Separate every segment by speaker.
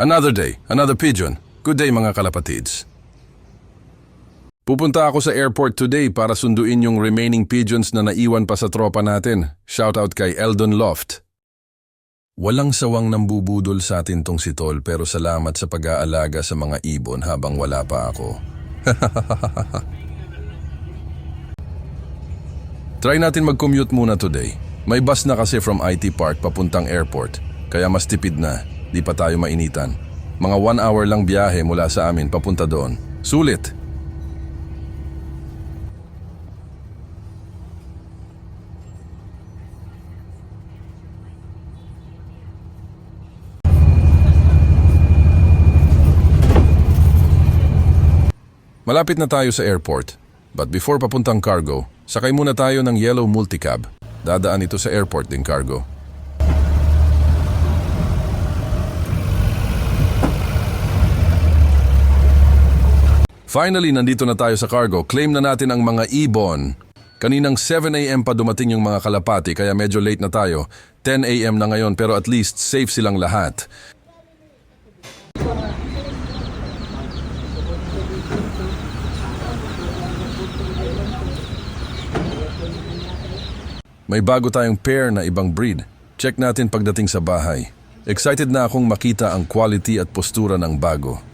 Speaker 1: Another day, another pigeon. Good day mga kalapatids. Pupunta ako sa airport today para sunduin yung remaining pigeons na naiwan pa sa tropa natin. Shoutout kay Eldon Loft. Walang sawang nambubudol sa atin tong si Tol pero salamat sa pag-aalaga sa mga ibon habang wala pa ako. Try natin mag-commute muna today. May bus na kasi from IT Park papuntang airport, kaya mas tipid na, di pa tayo mainitan. Mga one hour lang biyahe mula sa amin papunta doon. Sulit! Malapit na tayo sa airport. But before papuntang cargo, sakay muna tayo ng yellow multicab. Dadaan ito sa airport din cargo. Finally, nandito na tayo sa cargo. Claim na natin ang mga ibon. Kaninang 7am pa dumating yung mga kalapati kaya medyo late na tayo. 10am na ngayon pero at least safe silang lahat. May bago tayong pair na ibang breed. Check natin pagdating sa bahay. Excited na akong makita ang quality at postura ng bago.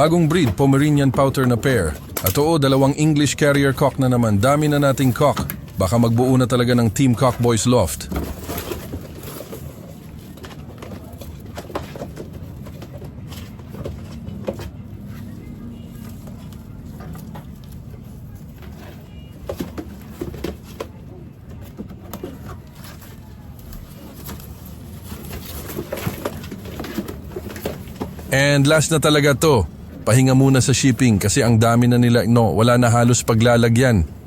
Speaker 1: Bagong breed, Pomeranian Pouter na pair. At oo, dalawang English Carrier Cock na naman. Dami na nating cock. Baka magbuo na talaga ng Team Cock Boys Loft. And last na talaga to. Pahinga muna sa shipping kasi ang dami na nila, no, wala na halos paglalagyan.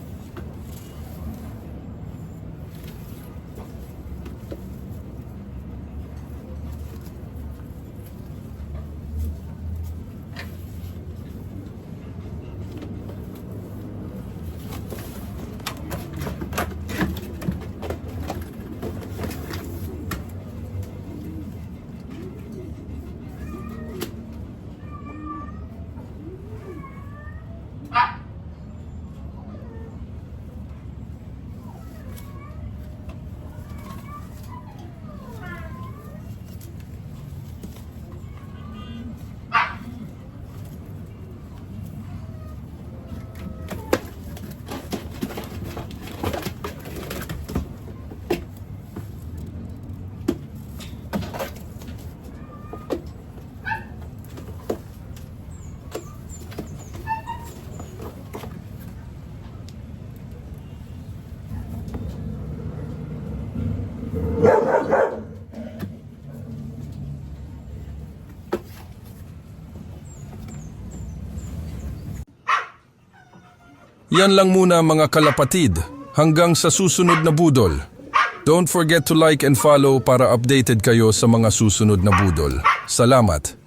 Speaker 1: Yan lang muna mga kalapatid. Hanggang sa susunod na budol. Don't forget to like and follow para updated kayo sa mga susunod na budol. Salamat!